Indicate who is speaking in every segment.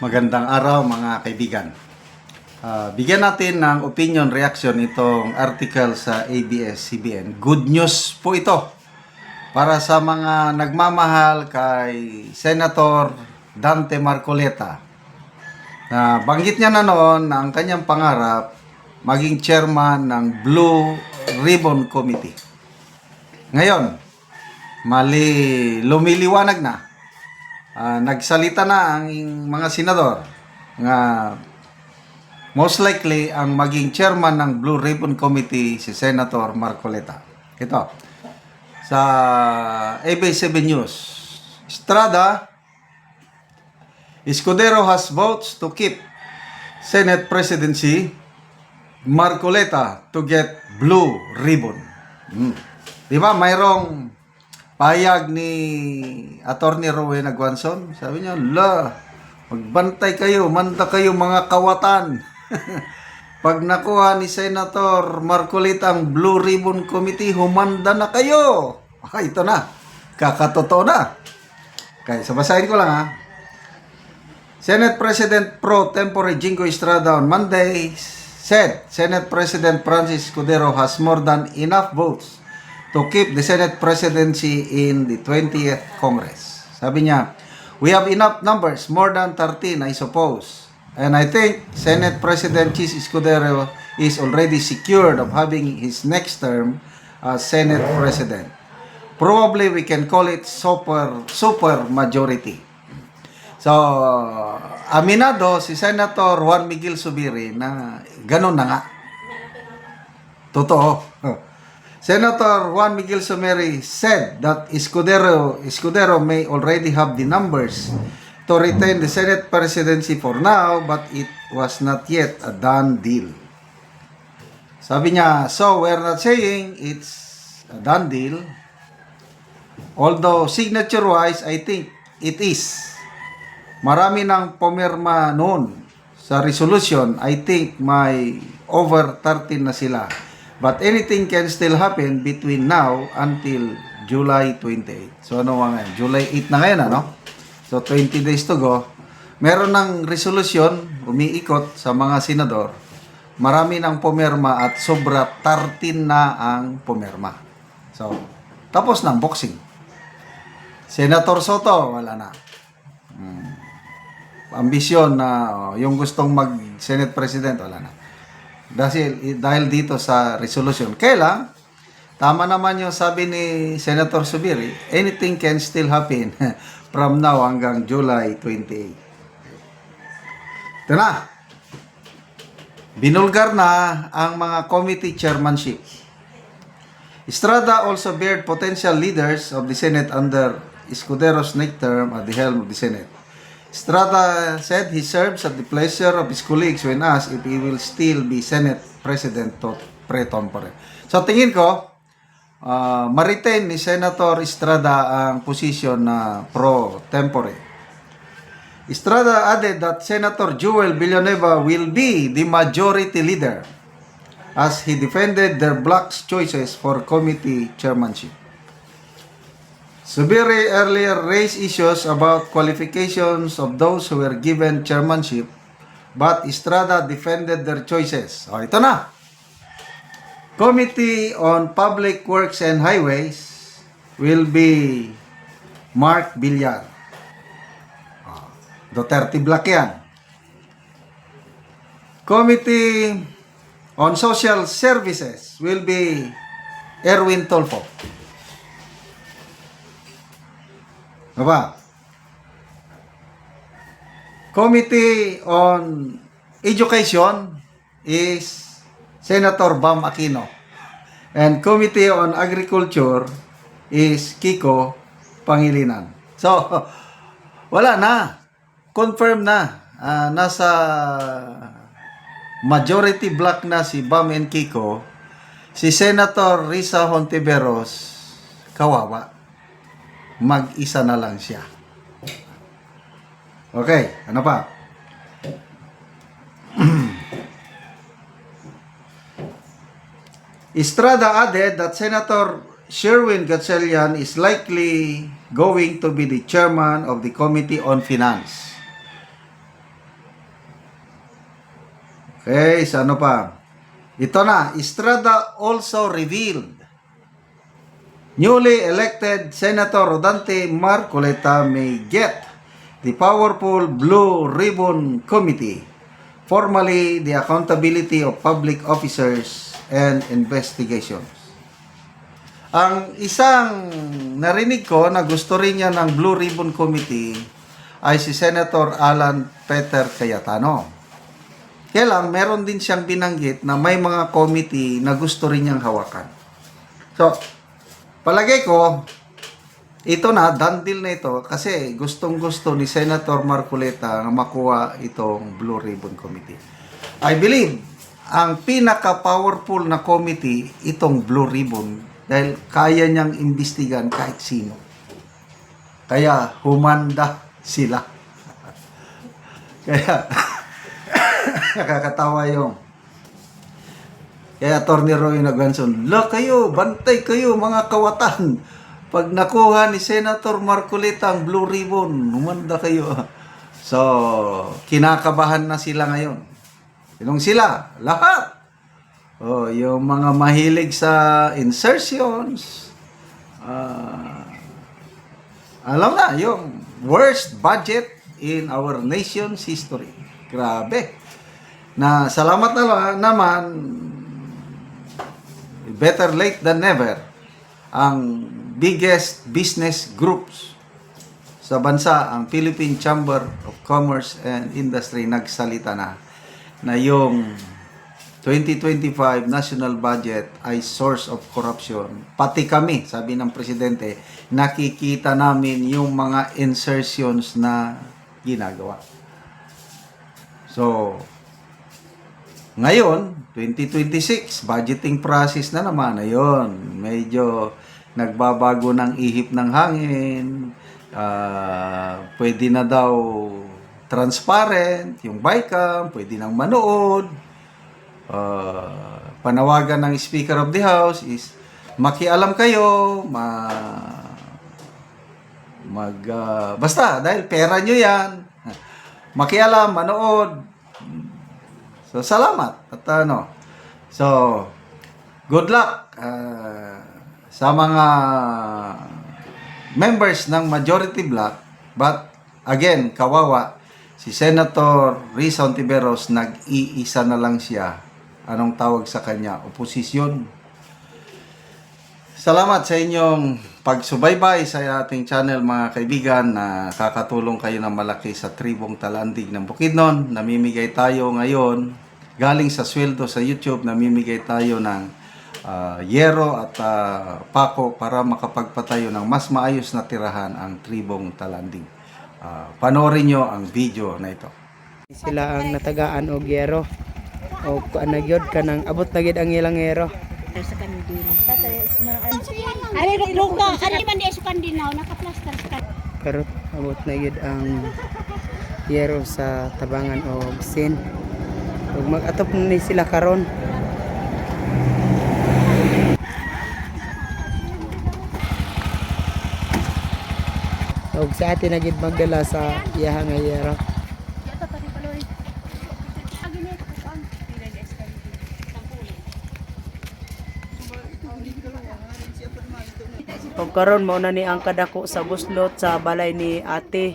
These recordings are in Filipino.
Speaker 1: Magandang araw mga kaibigan. Ah, bigyan natin ng opinion reaction itong article sa ABS-CBN. Good news po ito para sa mga nagmamahal kay Senator Dante Marcoleta. Na banggit niya na noon na ang kanyang pangarap maging chairman ng Blue Ribbon Committee. Ngayon, mali lumiliwanag na Ah, nagsalita na ang mga senador nga most likely ang maging chairman ng Blue Ribbon Committee si Senator Marcoleta. Ito. Sa AB7 News. Estrada Escudero has votes to keep Senate presidency Marcoleta to get blue ribbon. Hmm. Di ba mayroong payag ni Attorney Rowena Aguanson, sabi niya, la, magbantay kayo, manda kayo mga kawatan. Pag nakuha ni Senator Marcolita ang Blue Ribbon Committee, humanda na kayo. Ah, ito na. Kakatotoo na. Okay, so basahin ko lang ha. Senate President Pro Tempore Jingo Estrada on Monday said Senate President Francis Cudero has more than enough votes to keep the Senate presidency in the 20th Congress. Sabi niya, we have enough numbers, more than 13 I suppose. And I think Senate President Chis Escudero is already secured of having his next term as Senate President. Probably we can call it super super majority. So, aminado si Senator Juan Miguel Subiri na ganun na nga. Totoo. Senator Juan Miguel Sumeri said that Escudero, Escudero may already have the numbers to retain the Senate presidency for now, but it was not yet a done deal. Sabi niya, so we're not saying it's a done deal, although signature-wise, I think it is. Marami nang pumirma noon sa resolution, I think may over 13 na sila. But anything can still happen between now until July 28. So ano nga? July 8 na ngayon ano? So 20 days to go. Meron ng resolution, umiikot sa mga senador. Marami nang pumirma at sobra 13 na ang pumirma. So, tapos ng boxing. Senator Soto, wala na. Hmm. Ambisyon na oh, yung gustong mag-Senate President, wala na. Dahil, dahil dito sa resolution. Kaya tama naman yung sabi ni Senator Subiri, anything can still happen from now hanggang July 28. Ito na. Binulgar na ang mga committee chairmanship. Estrada also bared potential leaders of the Senate under Escudero's next term at the helm of the Senate. Estrada said he serves at the pleasure of his colleagues when asked if he will still be Senate President to pre tempore. So tingin ko, uh, ma-retain ni Senator Estrada ang posisyon na pro tempore. Estrada added that Senator Joel Villanueva will be the majority leader as he defended their block's choices for committee chairmanship. Subiri earlier raised issues about qualifications of those who were given chairmanship, but Estrada defended their choices. O, ito na. Committee on Public Works and Highways will be Mark Villar. O, Duterte Black yan. Committee on Social Services will be Erwin Tolfo. Ano ba? Committee on Education is Senator Bam Aquino. And Committee on Agriculture is Kiko Pangilinan. So, wala na. Confirm na. Ah, nasa majority block na si Bam and Kiko. Si Senator Risa Hontiveros, kawawa mag-isa na lang siya. Okay, ano pa? Estrada added that Senator Sherwin Gatchalian is likely going to be the chairman of the Committee on Finance. Okay, sa ano pa? Ito na, Estrada also revealed newly elected Senator Rodante Marcoleta may get the powerful Blue Ribbon Committee, formerly the Accountability of Public Officers and Investigations. Ang isang narinig ko na gusto rin niya ng Blue Ribbon Committee ay si Senator Alan Peter Cayetano. Kaya lang, meron din siyang binanggit na may mga committee na gusto rin niyang hawakan. So, palagay ko, ito na, done deal na ito kasi gustong gusto ni Senator Marcoleta na makuha itong Blue Ribbon Committee. I believe, ang pinaka-powerful na committee, itong Blue Ribbon, dahil kaya niyang imbestigan kahit sino. Kaya humanda sila. Kaya, nakakatawa yung kaya Atty. Roy Naganson, la kayo, bantay kayo mga kawatan. Pag nakuha ni Senator Marcolita ang Blue Ribbon, humanda kayo. So, kinakabahan na sila ngayon. Sinong sila? Lahat. Oh, yung mga mahilig sa insertions. ah, alam na, yung worst budget in our nation's history. Grabe. Na salamat na naman, better late than never, ang biggest business groups sa bansa, ang Philippine Chamber of Commerce and Industry, nagsalita na na yung 2025 national budget ay source of corruption. Pati kami, sabi ng presidente, nakikita namin yung mga insertions na ginagawa. So, ngayon, 2026, budgeting process na naman. Ayun, medyo nagbabago ng ihip ng hangin. Ah, pwede na daw transparent, yung BICAM, pwede nang manood. Ah, panawagan ng Speaker of the House is makialam kayo, ma mag ah, basta dahil pera nyo yan. Makialam, manood. So salamat. At ano. So good luck ah, sa mga members ng majority block but again kawawa si Senator Risa Ontiveros nag-iisa na lang siya. Anong tawag sa kanya? Oposisyon. Salamat sa inyong pagsubaybay sa ating channel mga kaibigan na kakatulong kayo ng malaki sa tribong talandig ng Bukidnon. Namimigay tayo ngayon galing sa sweldo sa YouTube, namimigay tayo ng ah, yero at ah, pako para makapagpatayo ng mas maayos na tirahan ang tribong talanding. Ah, panoorin nyo ang video na ito.
Speaker 2: sila ang natagaan og yero o na gyud kanang abot na ang ilang yero
Speaker 3: sa kandil. Ari rugruga, ani man di sa kandinaw naka-plaster sa kandil.
Speaker 2: karot abot na gyud ang yero sa tabangan og sin ug mag-atop na ni sila karon. Og sa atin na gyud magdala sa iyaha nga yero Karon mo na ni ang kadako sa buslot sa balay ni ate.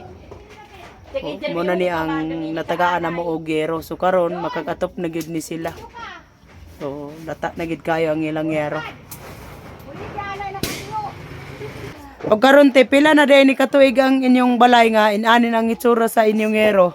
Speaker 2: O, mo na ni ang natagaan na mo og yero. So karon makakatop na gid ni sila. So lata na gid kayo ang ilang yero. Og karon te pila na day ni katuig ang inyong balay nga inanin ang itsura sa inyong yero.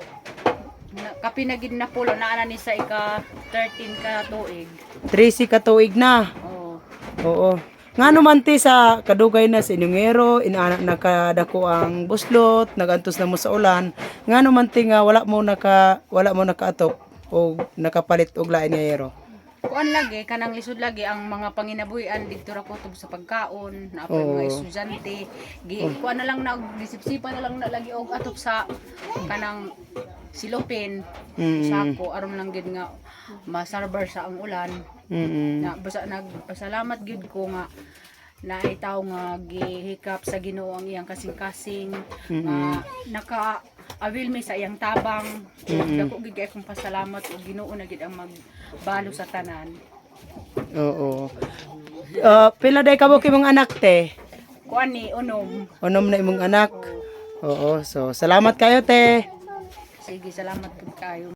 Speaker 3: Na- Kapinagid na pulo na ana ni sa ika 13 ka tuig.
Speaker 2: 13 katuig na.
Speaker 3: Oh.
Speaker 2: Oo. Nga naman ti sa kadugay na sa inyong ero, inaana nakadako ang buslot, nagantos na mo sa ulan. Nga naman ti nga wala mo naka wala mo nakaatop o nakapalit og lain nga ero.
Speaker 3: Kuan lagi kanang lisod lagi ang mga panginabuhian didto ra kutob sa pagkaon, na mga
Speaker 2: Oo.
Speaker 3: estudyante. Gi kuan na lang na og disipsipan na lang na lagi og atop sa kanang silopin.
Speaker 2: Mm.
Speaker 3: Sako aron lang gid nga masarbar sa ang ulan.
Speaker 2: Mm.
Speaker 3: na basta nagpasalamat gid ko nga na itaw nga gihikap sa Ginoo ang iyang kasing-kasing nga naka awil mi sa iyang tabang.
Speaker 2: Mm-mm.
Speaker 3: Dako gid kay akong pasalamat o Ginoo na gid ang magbalo sa tanan.
Speaker 2: Oo. Ah, pila day kabuk imong anak te?
Speaker 3: Kuan ni unom.
Speaker 2: Unom na imong anak. Oo, so salamat kayo te.
Speaker 3: Sige, salamat pud kayo.